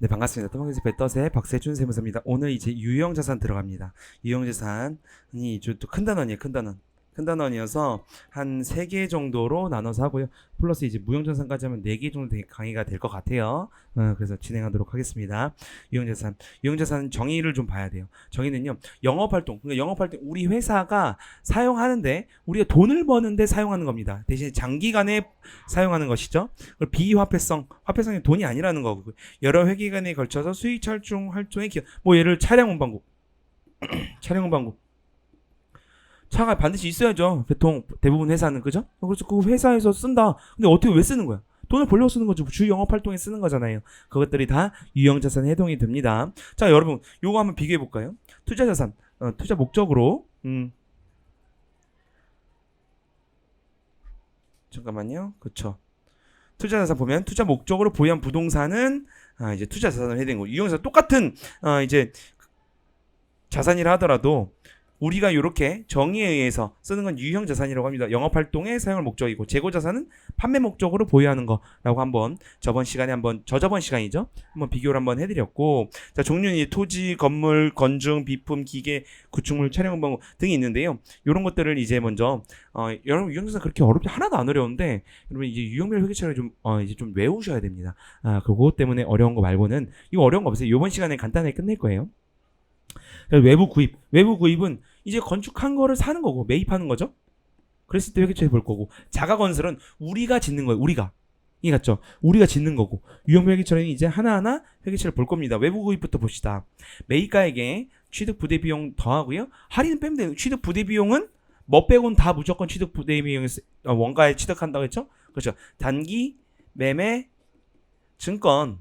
네 반갑습니다. 토마토 배떠세 박세준 세무사입니다. 오늘 이제 유형 자산 들어갑니다. 유형 자산이 이제 또큰 단원이에요. 큰 단원. 큰 단원이어서 한 세 개 정도로 나눠서 하고요. 플러스 이제 무형 자산까지 하면 네 개 정도 되- 강의가 될 것 같아요. 어, 그래서 진행하도록 하겠습니다. 유형 자산. 유형 자산 정의를 좀 봐야 돼요. 정의는요. 영업 활동. 그러니까 영업 활동 우리 회사가 사용하는데 우리가 돈을 버는데 사용하는 겁니다. 대신 장기간에 사용하는 것이죠. 그리고 비화폐성, 화폐성이 돈이 아니라는 거고 여러 회기간에 걸쳐서 수익 철중 활동의 기업, 뭐 예를 차량 운반국, 차량 운반국. 차가 반드시 있어야죠. 보통 대부분 회사는 그죠? 그래서 그 회사에서 쓴다. 근데 어떻게 왜 쓰는 거야? 돈을 벌려고 쓰는 거죠. 주 영업 활동에 쓰는 거잖아요. 그것들이 다 유형 자산에 해당이 됩니다. 자, 여러분, 요거 한번 비교해 볼까요? 투자 자산, 어, 투자 목적으로, 음, 잠깐만요. 그쵸. 투자 자산 보면 투자 목적으로 보유한 부동산은 아, 이제 투자 자산을 해야 되는 거. 유형자 똑같은 어, 이제 자산이라 하더라도 우리가 이렇게 정의에 의해서 쓰는 건 유형 자산이라고 합니다. 영업 활동의 사용을 목적이고 재고 자산은 판매 목적으로 보유하는 거라고 한번 저번 시간에 한번 저저번 시간이죠. 한번 비교를 한번 해드렸고 자 종류는 토지, 건물, 건중, 비품, 기계, 구축물, 촬영 방법 등이 있는데요. 이런 것들을 이제 먼저 어, 여러분 유형 자산 그렇게 어렵지 하나도 안 어려운데 여러분 이제 유형별 회계처를 좀 어, 이제 좀 외우셔야 됩니다. 아 그거 때문에 어려운 거 말고는 이거 어려운 거 없어요. 이번 시간에 간단하게 끝낼 거예요. 외부 구입, 외부 구입은 이제 건축한 거를 사는 거고 매입하는 거죠. 그랬을 때 회계처에 볼 거고 자가 건설은 우리가 짓는 거예요. 우리가 이해 갔죠? 우리가 짓는 거고 유형 회계처는 이제 하나하나 회계처를 볼 겁니다. 외부 구입부터 봅시다. 매입가액에 취득 부대 비용 더하고요. 할인은 빼면 돼요. 취득 부대 비용은 뭐 빼고는 다 무조건 취득 부대 비용을 쓰- 어, 원가에 취득한다고 했죠? 그렇죠. 단기 매매 증권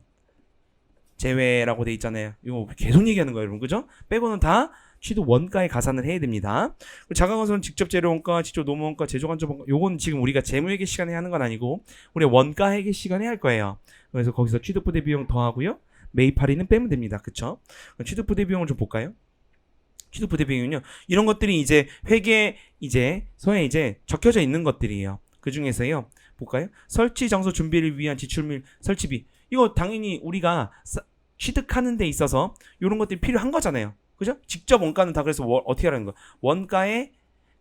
제외라고 돼 있잖아요. 이거 계속 얘기하는 거예요, 여러분. 그죠? 빼고는 다 취득 원가에 가산을 해야 됩니다. 자가건설은 직접 재료 원가, 직접 노무 원가, 제조 간접 원가. 요건 지금 우리가 재무회계 시간에 하는 건 아니고 우리 원가 회계 시간에 할 거예요. 그래서 거기서 취득 부대 비용 더하고요. 할인은 빼면 됩니다. 그쵸? 그럼 취득 부대 비용을 좀 볼까요? 취득 부대 비용은요. 이런 것들이 이제 회계 이제 서에 이제 적혀져 있는 것들이에요. 그 중에서요. 볼까요? 설치 장소 준비를 위한 지출 및 설치비. 이거 당연히 우리가 싸- 취득하는 데 있어서 이런 것들이 필요한 거잖아요. 그죠? 직접 원가는 다 그래서 월- 어떻게 하라는 거? 원가에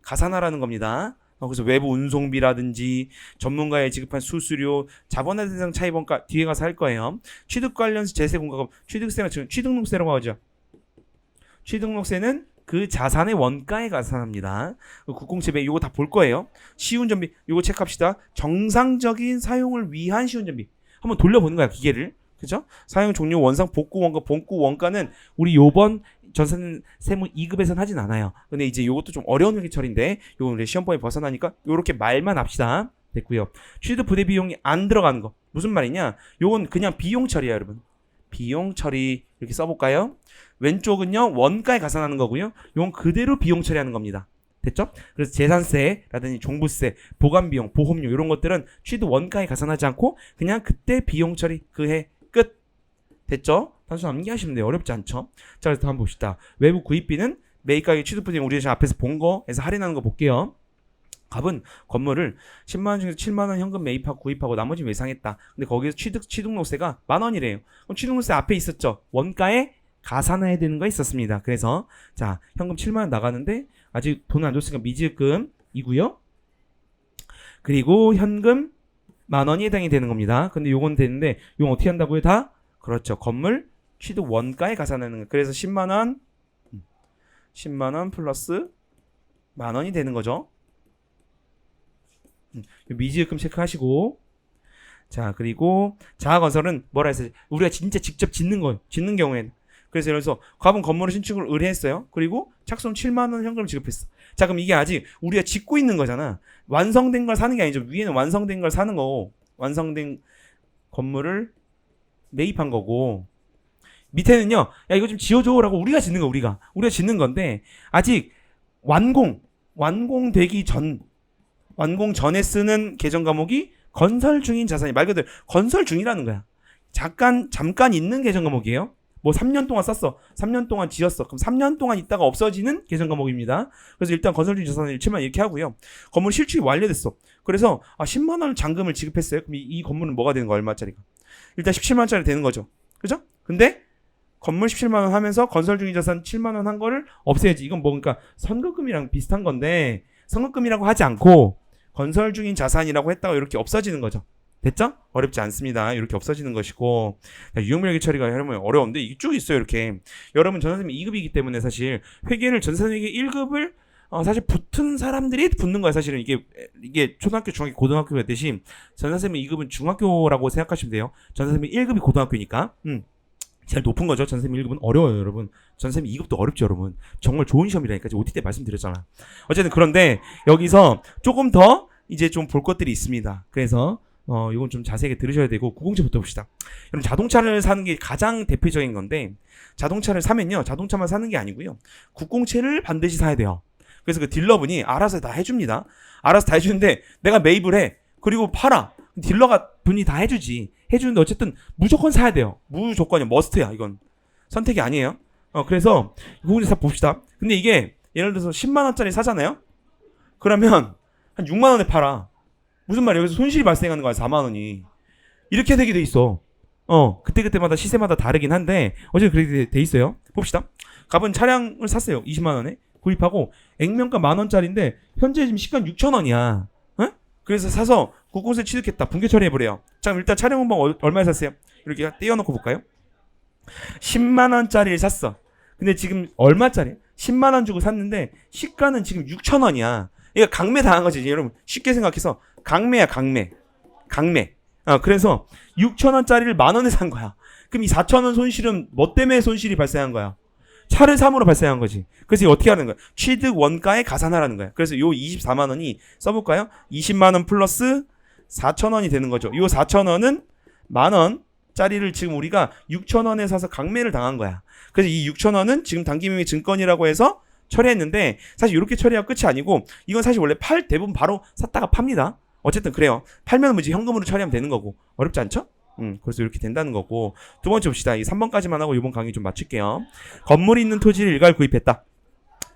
가산하라는 겁니다. 어, 그래서 외부 운송비라든지 전문가에 지급한 수수료, 자본화 대상 차입 원가 뒤에 가서 할 거예요. 취득 관련 재세 공과금, 취득세는 지금 취득록세라고 하죠. 취득록세는 그 자산의 원가에 가산합니다. 그 국공채배 이거 다 볼 거예요. 시운전비 이거 체크합시다. 정상적인 사용을 위한 시운전비. 한번 돌려보는 거야 기계를. 그죠? 사용 종료 원상 복구 원가 복구 원가는 우리 요번 전산 세무 2급에선 하진 않아요. 근데 이제 요것도 좀 어려운 회계처리인데 요건 우리 시험범위 벗어나니까 요렇게 말만 합시다. 됐고요. 취득 부대 비용이 안 들어가는 거. 무슨 말이냐? 요건 그냥 비용 처리야, 여러분. 비용 처리 이렇게 써 볼까요? 왼쪽은요. 원가에 가산하는 거고요. 요건 그대로 비용 처리하는 겁니다. 됐죠? 그래서 재산세라든지 종부세, 보관 비용, 보험료 이런 것들은 취득 원가에 가산하지 않고 그냥 그때 비용 처리 그해 끝. 됐죠? 단순 암기하시면 돼요. 어렵지 않죠? 자, 그래서 한번 봅시다. 외부 구입비는 매입 가격 취득 부분 우리 지금 앞에서 본 거에서 할인하는 거 볼게요. 갑은 건물을 10만 원 중에서 7만 원 현금 매입하고 구입하고 나머지 외상했다. 근데 거기서 취득 취득록세가 만 원이래요. 그럼 취득록세 앞에 있었죠. 원가에 가산해야 되는 거 있었습니다. 그래서 자 현금 7만 원 나가는데 아직 돈 안 줬으니까 미지급금이고요. 그리고 현금 만 원이 해당이 되는 겁니다. 근데 요건 되는데 요건 어떻게 한다고요? 다 그렇죠. 건물 취득 원가에 가산하는 거. 그래서 10만 원 10만 원 플러스 만 원이 되는 거죠. 음, 미지급금 체크하시고 자 그리고 자가건설은 뭐라 했어요? 우리가 진짜 직접 짓는 거예요. 짓는 경우에는 그래서 예를 들어서 갑은 건물을 신축을 의뢰했어요. 그리고 착손 7만 원 현금을 지급했어. 자 그럼 이게 아직 우리가 짓고 있는 거잖아. 완성된 걸 사는 게 아니죠. 위에는 완성된 걸 사는 거고 완성된 건물을 매입한 거고 밑에는요. 야 이거 좀 지어줘라고 우리가 짓는 거 우리가 우리가 짓는 건데 아직 완공 완공되기 전 완공 전에 쓰는 계정 과목이 건설 중인 자산이 말 그대로 건설 중이라는 거야. 잠깐 잠깐 있는 계정 과목이에요. 뭐 3년 동안 썼어. 3년 동안 지었어. 그럼 3년 동안 있다가 없어지는 계정 과목입니다. 그래서 일단 건설 중인 자산을 1만 이렇게 하고요. 건물 실축이 완료됐어. 그래서 아 10만 원 잔금을 지급했어요. 그럼 이, 이 건물은 뭐가 되는 거 얼마짜리가? 일단 17만 원짜리 되는 거죠. 그죠? 근데 건물 17만 원 하면서 건설 중인 자산 7만 원 한 거를 없애야지. 이건 뭐 그러니까 선거금이랑 비슷한 건데 선거금이라고 하지 않고 건설 중인 자산이라고 했다가 이렇게 없어지는 거죠. 됐죠? 어렵지 않습니다. 이렇게 없어지는 것이고 자, 유형별계 처리가 여러분 어려운데 이게 쭉 있어요. 이렇게 여러분 전산생명 2급이기 때문에 사실 회계를 전산생명 1급을 어, 사실 붙은 사람들이 붙는 거야. 사실은 이게 이게 초등학교, 중학교, 고등학교 같듯이 전산생명 2급은 중학교라고 생각하시면 돼요. 전산생명 1급이 고등학교니까. 음. 제일 높은 거죠. 전생명 1급은 어려워요, 여러분. 전생명 2급도 어렵죠, 여러분. 정말 좋은 시험이라니까. OT 때 말씀드렸잖아. 어쨌든 그런데 여기서 조금 더 이제 좀 볼 것들이 있습니다. 그래서 어, 이건 좀 자세하게 들으셔야 되고 구공제부터 봅시다. 여러분 자동차를 사는 게 가장 대표적인 건데 자동차를 사면요. 자동차만 사는 게 아니고요. 국공채를 반드시 사야 돼요. 그래서 그 딜러분이 알아서 다 해줍니다. 알아서 다 해주는데 내가 매입을 해. 그리고 팔아. 딜러가 분이 다 해주지. 해주는데 어쨌든 무조건 사야 돼요. 무조건이야. 머스트야. 이건 선택이 아니에요. 어 그래서 구공제 사 봅시다. 근데 이게 예를 들어서 10만 원짜리 사잖아요. 그러면 한 6만 원에 팔아. 무슨 말이야? 여기서 손실이 발생하는 거야. 4만 원이. 이렇게 되게 돼 있어. 어 그때그때마다 시세마다 다르긴 한데 어쨌든 그렇게 돼- 돼 있어요. 봅시다. 갑은 차량을 샀어요. 20만 원에 구입하고 액면가 만 원짜리인데 현재 지금 시가 6천 원이야. 어? 그래서 사서 국공세 취득했다. 분개 처리해버려요. 자 일단 차량 얼- 얼마에 샀어요? 이렇게 떼어놓고 볼까요? 10만 원짜리를 샀어. 근데 지금 얼마짜리? 10만 원 주고 샀는데 시가는 지금 6천 원이야. 이거 강매 당한 거지. 여러분 쉽게 생각해서 강매야 강매. 강매. 아 그래서 6천 원짜리를 만 원에 산 거야. 그럼 이 4천 원 손실은 뭐 때문에 손실이 발생한 거야? 차를 삼으로 발생한 거지. 그래서 어떻게 하는 거야? 취득 원가에 가산하라는 거야. 그래서 요 24만 원이 써볼까요? 20만 원 플러스 4천 원이 되는 거죠. 요 4천 원은 만 원짜리를 지금 우리가 6천 원에 사서 강매를 당한 거야. 그래서 이 6천 원은 지금 단기명의 증권이라고 해서 처리했는데 사실 이렇게 처리하고 끝이 아니고 이건 사실 원래 팔 대부분 바로 샀다가 팝니다. 어쨌든 그래요. 팔면 뭐지 현금으로 처리하면 되는 거고 어렵지 않죠? 음, 그래서 이렇게 된다는 거고 두 번째 봅시다. 이 3번까지만 하고 이번 강의 좀 마칠게요. 건물이 있는 토지를 일괄 구입했다.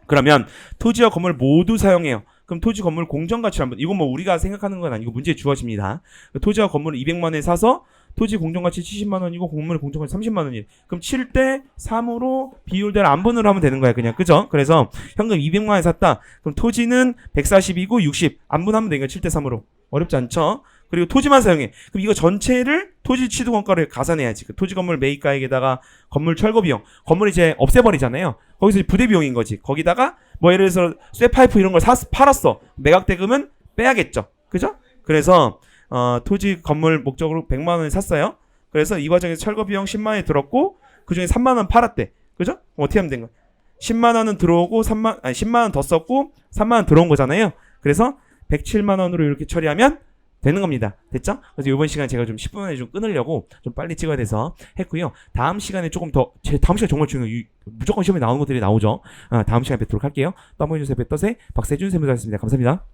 그러면 토지와 건물 모두 사용해요. 그럼 토지 건물 공정 가치를 한번 이건 뭐 우리가 생각하는 건 아니고 문제에 주어집니다. 토지와 건물을 200만 원에 사서 토지 공정 가치 70만 원이고 건물 공정 가치 30만 원이. 그럼 7대 3으로 비율대로 안분으로 하면 되는 거야. 그냥 그죠? 그래서 현금 200만 원에 샀다. 그럼 토지는 140이고 60 안분하면 되니까 7대 3으로. 어렵지 않죠? 그리고 토지만 사용해. 그럼 이거 전체를 토지 취득 원가를 가산해야지. 그 토지 건물 매입가액에다가 건물 철거 비용. 건물 이제 없애버리잖아요. 거기서 부대 비용인 거지. 거기다가 뭐 예를 들어서 쇠 파이프 이런 걸 샀, 팔았어. 매각 대금은 빼야겠죠. 그죠? 그래서 어, 토지 건물 목적으로 100만 원을 샀어요. 그래서 이 과정에서 철거 비용 10만 원이 들었고 그 중에 3만 원 팔았대. 그죠? 어떻게 하면 된 거야? 10만 원은 들어오고 3만 아니 10만 원 더 썼고 3만 원 들어온 거잖아요. 그래서 107만 원으로 이렇게 처리하면 되는 겁니다. 됐죠? 그래서 이번 시간 제가 좀 10분 안에 좀 끊으려고 좀 빨리 찍어야 돼서 했고요. 다음 시간에 조금 더, 제 다음 시간 정말. 이- 무조건 시험에 나오는 것들이 나오죠. 아, 다음 시간에 뵙도록 할게요. 떠보여주세요. 뱃떠세 박세준 세무사였습니다. 감사합니다.